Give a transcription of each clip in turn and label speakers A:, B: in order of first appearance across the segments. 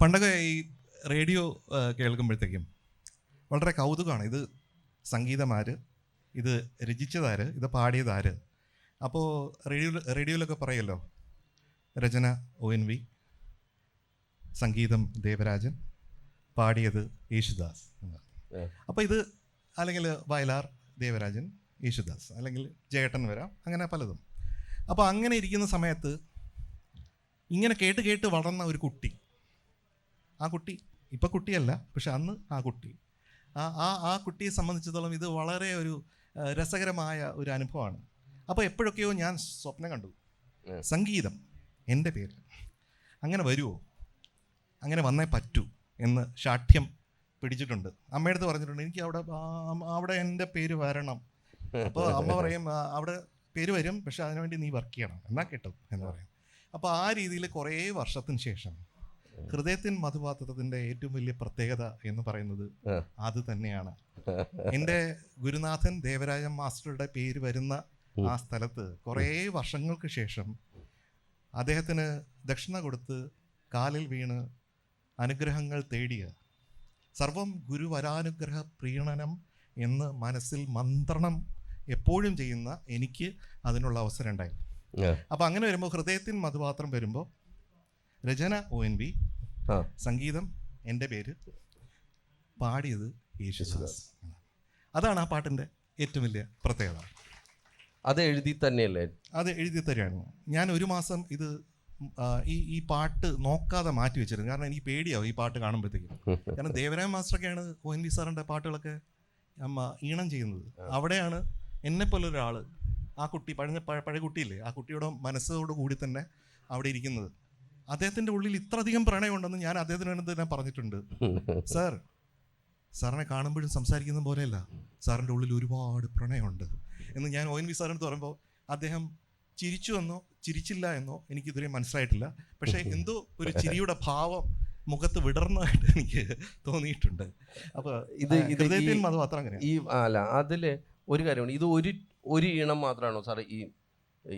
A: പണ്ടൊക്കെ ഈ റേഡിയോ കേൾക്കുമ്പോഴത്തേക്കും വളരെ കൗതുകമാണ്. ഇത് സംഗീതമാര് ഇത് രചിച്ചതാര് ഇത് പാടിയതാര്. അപ്പോൾ റേഡിയോ റേഡിയോയിലൊക്കെ പറയല്ലോ രചന ഒ എൻ വി സംഗീതം ദേവരാജൻ പാടിയത് യേശുദാസ്. അപ്പോൾ ഇത് അല്ലെങ്കിൽ വയലാർ ദേവരാജൻ യേശുദാസ് അല്ലെങ്കിൽ ജേട്ടൻ വരാം അങ്ങനെ പലതും. അപ്പോൾ അങ്ങനെ ഇരിക്കുന്ന സമയത്ത് ഇങ്ങനെ കേട്ട് കേട്ട് വളർന്ന ഒരു കുട്ടി ആ കുട്ടി ഇപ്പം കുട്ടിയല്ല പക്ഷെ അന്ന് ആ കുട്ടി. ആ ആ ആ കുട്ടിയെ സംബന്ധിച്ചിടത്തോളം ഇത് വളരെ ഒരു രസകരമായ ഒരു അനുഭവമാണ്. അപ്പോൾ എപ്പോഴൊക്കെയോ ഞാൻ സ്വപ്നം കണ്ടു. സംഗീതം എന്റെ പേര് അങ്ങനെ വരുമോ അങ്ങനെ വന്നേ പറ്റൂ എന്ന് ശാഠ്യം പിടിച്ചിട്ടുണ്ട്. അമ്മയടുത്ത് പറഞ്ഞിട്ടുണ്ട് എനിക്ക് അവിടെ അവിടെ എന്റെ പേര് വരണം. അപ്പോൾ അമ്മ പറയും അവിടെ പേര് വരും പക്ഷെ അതിനുവേണ്ടി നീ വർക്ക് ചെയ്യണം. എന്നാ കിട്ടും എന്ന് പറയും. അപ്പോൾ ആ രീതിയിൽ കുറേ വർഷത്തിന് ശേഷം ഹൃദയത്തിൻ മധുപാത്രത്തിന്റെ ഏറ്റവും വലിയ പ്രത്യേകത എന്ന് പറയുന്നത്. അത് തന്നെയാണ് എന്റെ ഗുരുനാഥൻ ദേവരാജൻ മാസ്റ്ററുടെ പേര് വരുന്ന ആ സ്ഥലത്ത് കുറേ വർഷങ്ങൾക്ക് ശേഷം അദ്ദേഹത്തിന് ദക്ഷിണ കൊടുത്ത് കാലിൽ വീണ് അനുഗ്രഹങ്ങൾ തേടിയ സർവം ഗുരുവരാനുഗ്രഹ പ്രീണനം എന്ന് മനസ്സിൽ മന്ത്രണം എപ്പോഴും ചെയ്യുന്ന എനിക്ക് അതിനുള്ള അവസരം ഉണ്ടായി. അപ്പോൾ അങ്ങനെ വരുമ്പോൾ ഹൃദയത്തിൻ മധുപാത്രം വരുമ്പോൾ രചന ഒ എൻ വി. സംഗീതം എന്റെ പേര് പാടിയത് യേശുദാസ് അതാണ് ആ പാട്ടിന്റെ ഏറ്റവും വലിയ പ്രത്യേകത.
B: അത് എഴുതി തന്നെയല്ലേ?
A: അത് എഴുതി തരികയാണ്. ഞാൻ ഒരു മാസം ഇത് ഈ ഈ പാട്ട് നോക്കാതെ മാറ്റി വെച്ചിരുന്നു. കാരണം എനിക്ക് പേടിയാവും ഈ പാട്ട് കാണുമ്പോഴത്തേക്കും. കാരണം ദേവരായ മാസ്റ്ററൊക്കെയാണ് ഒ എൻ വി സാറിന്റെ പാട്ടുകളൊക്കെ അമ്മ ഈണം ചെയ്യുന്നത്. അവിടെയാണ് എന്നെ പോലെ ഒരാൾ ആ കുട്ടി പഴഞ്ഞ പഴയ കുട്ടിയില്ലേ ആ കുട്ടിയുടെ മനസ്സോട് കൂടി തന്നെ അവിടെ ഇരിക്കുന്നത്. അദ്ദേഹത്തിന്റെ ഉള്ളിൽ ഇത്രയധികം പ്രണയമുണ്ടെന്ന് ഞാൻ അദ്ദേഹത്തിന് തന്നെ പറഞ്ഞിട്ടുണ്ട്. സാർ സാറിനെ കാണുമ്പോഴും സംസാരിക്കുന്ന പോലെയല്ല. സാറിന്റെ ഉള്ളിൽ ഒരുപാട് പ്രണയമുണ്ട്. എന്ന് ഞാൻ ഒ എൻ വി സാറിനടുത്ത് പറയുമ്പോൾ അദ്ദേഹം ചിരിച്ചു എന്നോ ചിരിച്ചില്ല എന്നോ എനിക്ക് ഇതുവരെ മനസ്സിലായിട്ടില്ല. പക്ഷേ എന്തോ ഒരു ചിരിയുടെ ഭാവം മുഖത്ത് വിടർന്നതായിട്ട് എനിക്ക് തോന്നിയിട്ടുണ്ട്. അപ്പോൾ
B: ഇത്
A: ഹൃദയത്തിൽ മാത്രം അങ്ങനെയാണ്
B: ഈ അല്ല അതിൽ ഒരു കാര്യമാണ് ഇത് ഒരു ഒരു ഇണം മാത്രമാണോ സാറേ ഈ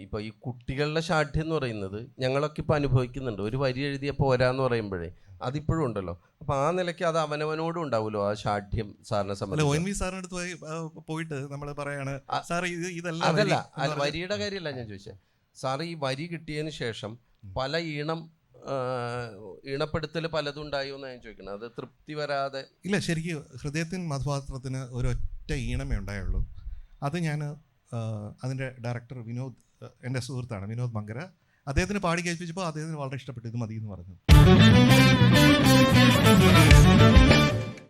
B: ഇപ്പൊ ഈ കുട്ടികളുടെ ഷാഠ്യം എന്ന് പറയുന്നത് ഞങ്ങളൊക്കെ ഇപ്പോൾ അനുഭവിക്കുന്നുണ്ട്. ഒരു വരി എഴുതിയ പോരാന്ന് പറയുമ്പോഴേ അതിപ്പോഴും ഉണ്ടല്ലോ. അപ്പൊ ആ നിലയ്ക്ക് അത് അവനവനോടും ഉണ്ടാവുമല്ലോ ആ ഷാഠ്യം സാറിനെ സംബന്ധിച്ച്.
A: പോയി പോയിട്ട് നമ്മൾ പറയാണ്
B: അതല്ല വരിയുടെ കാര്യമല്ല ഞാൻ ചോദിച്ചത് സാർ ഈ വരി കിട്ടിയതിന് ശേഷം പല ഈണം ഈണപ്പെടുത്തൽ പലതും ഉണ്ടായോ എന്ന് ഞാൻ ചോദിക്കണം. അത് തൃപ്തി വരാതെ
A: ഇല്ല ശരിക്കും ഹൃദയത്തിൻ മധുപാത്രത്തിന് ഒരൊറ്റ ഈണമേ ഉണ്ടായുള്ളൂ. അത് ഞാൻ അതിന്റെ ഡയറക്ടർ വിനോദ് എന്റെ സുഹൃത്താണ് വിനോദ് മങ്കര. അദ്ദേഹത്തിന് പാടി കേൾപ്പിച്ചപ്പോൾ അദ്ദേഹത്തിന് വളരെ ഇഷ്ടപ്പെട്ടു. ഇത് മതി എന്ന് പറഞ്ഞു.